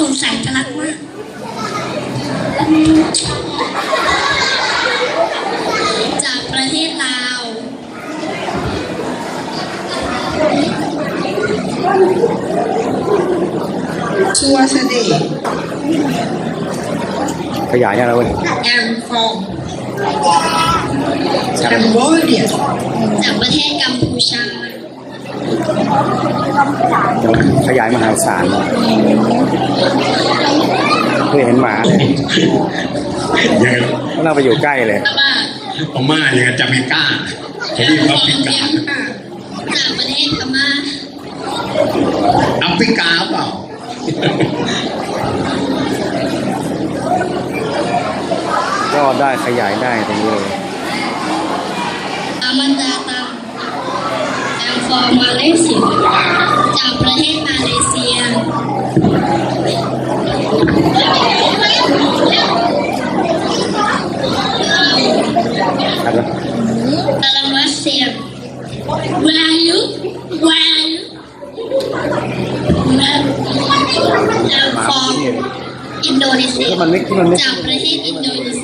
สงสัยจะรักมากจากประเทศลาว ชัวร์เสด็จขยายยังไงเว้ยแอมฟองแอมโบเดียจากประเทศกัมพูชา ขยายมหาศาลเคยเห็นหมาเลยยังไงก็น่าไปอยู่ใกล้เลยพม่าพม่ายังไงจะไม่กล้าเขาเรียกแอฟริกาจากประเทศพม่าแอฟริกาเปล่าก็ได้ขยายได้ตรงนี้เลยอามันดา ตังแอมฟอร์มาเลเซีย จากประเทศมาเลเซีย ครับ ตะลังรัสเซีย Where are you Where are you Where I'm from อินโดนีเซีย ที่มันไม่ที่มันไม่ จากประเทศอินโดนีเซีย ย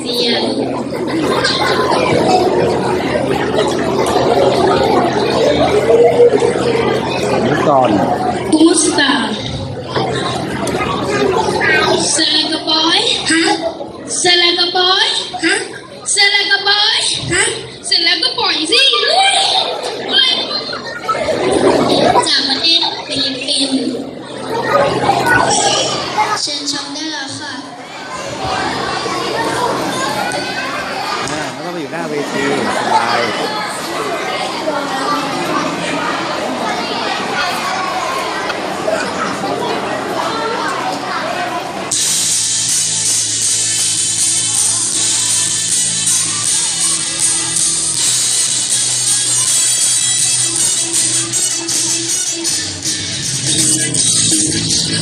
เซเลกบอยฮะเสร็จแล้วก็ปล่อยฮะเสร็จแล้วก็ปล่อยสิจากประเทศฟิลิปปินส์เชิญชมได้แล้วค่ะไม่ต้องไปอยู่หน้าเวทีสบาย ไม่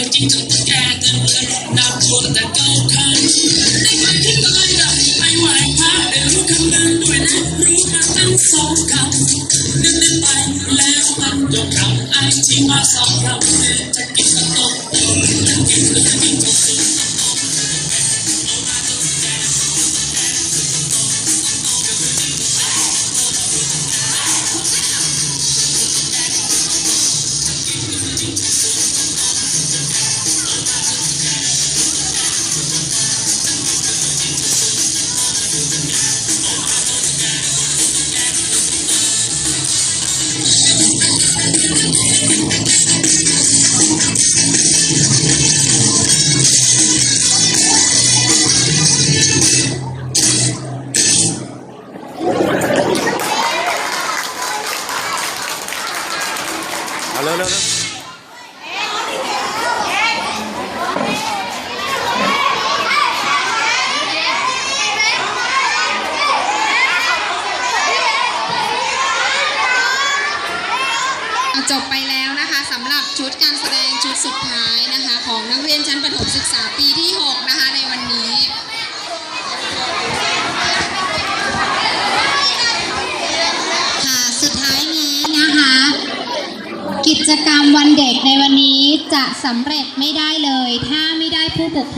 ยจิ้งจก ที่มาสองคำเนี่ยจะกินก็ตกจะกินก็จะกินก็สุดจ จบไปแล้วนะคะสำหรับชุดการแสดงชุดสุดท้ายนะคะ ของนักเรียนชั้นประถมศึกษาปีที่ 6 นะคะในวันนี้ค่ะสุดท้ายนี้นะคะ กิจกรรมวันเด็กในวันนี้จะสำเร็จไม่ได้เลย ถ้าไม่ได้ผู้ปกครอง